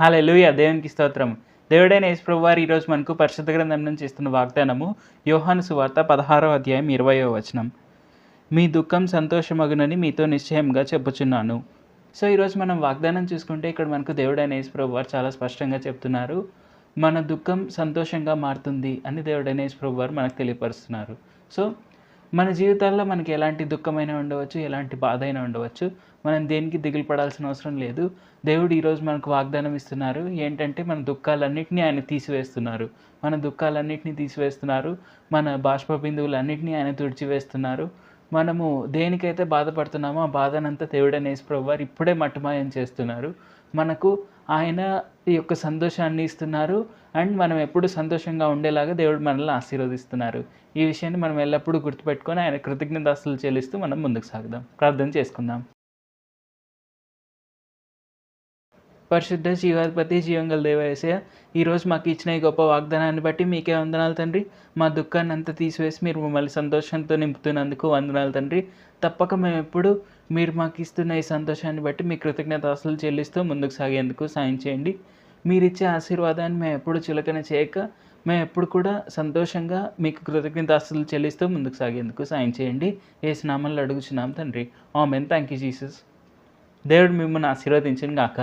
Hallelujah దేవునికి స్తోత్రం దేవుడైన యేసుప్రభు వారు ఈరోజు మనకు పరిశుద్ధ గ్రంథం నుంచి ఇస్తున్న వాగ్దానము యోహాను సువార్త పదహారో అధ్యాయం ఇరవయో వచనం. మీ దుఃఖం సంతోషమగునని మీతో నిశ్చయంగా చెప్పుచున్నాను. సో ఈరోజు మనం వాగ్దానం చూసుకుంటే ఇక్కడ మనకు దేవుడైన యేసుప్రభు వారు చాలా స్పష్టంగా చెప్తున్నారు. మన దుఃఖం సంతోషంగా మారుతుంది అని దేవుడైన యేసుప్రభు వారు మనకు తెలియపరుస్తున్నారు. సో మన జీవితాల్లో మనకి ఎలాంటి దుఃఖమైనా ఉండవచ్చు ఎలాంటి బాధ అయినా ఉండవచ్చు. మనం దేనికి దిగులు పడాల్సిన అవసరం లేదు. దేవుడు ఈరోజు మనకు వాగ్దానం ఇస్తున్నారు. ఏంటంటే మన దుఃఖాలన్నింటినీ ఆయన తీసివేస్తున్నారు. మన దుఃఖాలన్నింటినీ తీసివేస్తున్నారు. మన బాష్ప బిందువులన్నింటినీ ఆయన తుడిచివేస్తున్నారు. మనము దేనికైతే బాధపడుతున్నామో ఆ బాధనంతా దేవుడైన యేసుప్రభు వారు ఇప్పుడే మట్టుమాయం చేస్తున్నారు. మనకు ఆయన ఈ యొక్క సంతోషాన్ని ఇస్తున్నారు. అండ్ మనం ఎప్పుడు సంతోషంగా ఉండేలాగా దేవుడు మనల్ని ఆశీర్వదిస్తున్నారు. ఈ విషయాన్ని మనం ఎల్లప్పుడూ గుర్తుపెట్టుకొని ఆయన కృతజ్ఞతాస్తులు చెల్లిస్తూ మనం ముందుకు సాగుదాం. ప్రార్థన చేసుకుందాం. పరిశుద్ధ జీవాధిపతి జీవంగల దేవయేసయ ఈరోజు మాకు ఇచ్చిన ఈ గొప్ప వాగ్దానాన్ని బట్టి మీకే వందనాలు తండ్రి. మా దుఃఖాన్ని అంతా తీసివేసి మీరు మమ్మల్ని సంతోషంతో నింపుతున్నందుకు వందనాలు తండ్రి. తప్పక మేము ఎప్పుడు మీరు మాకు ఇస్తున్న ఈ సంతోషాన్ని బట్టి మీ కృతజ్ఞతాస్తులు చెల్లిస్తూ ముందుకు సాగేందుకు సాయం చేయండి. మీరు ఇచ్చే ఆశీర్వాదాన్ని మేము ఎప్పుడు చులకన చేయక మేము ఎప్పుడు కూడా సంతోషంగా మీకు కృతజ్ఞత అసలు చెల్లిస్తూ ముందుకు సాగేందుకు సాయం చేయండి. ఏ స్నామంలో అడుగుచున్నాం తండ్రి. ఆమెన్. Thank you Jesus. దేవుడు మిమ్మల్ని ఆశీర్వదించిన గాక.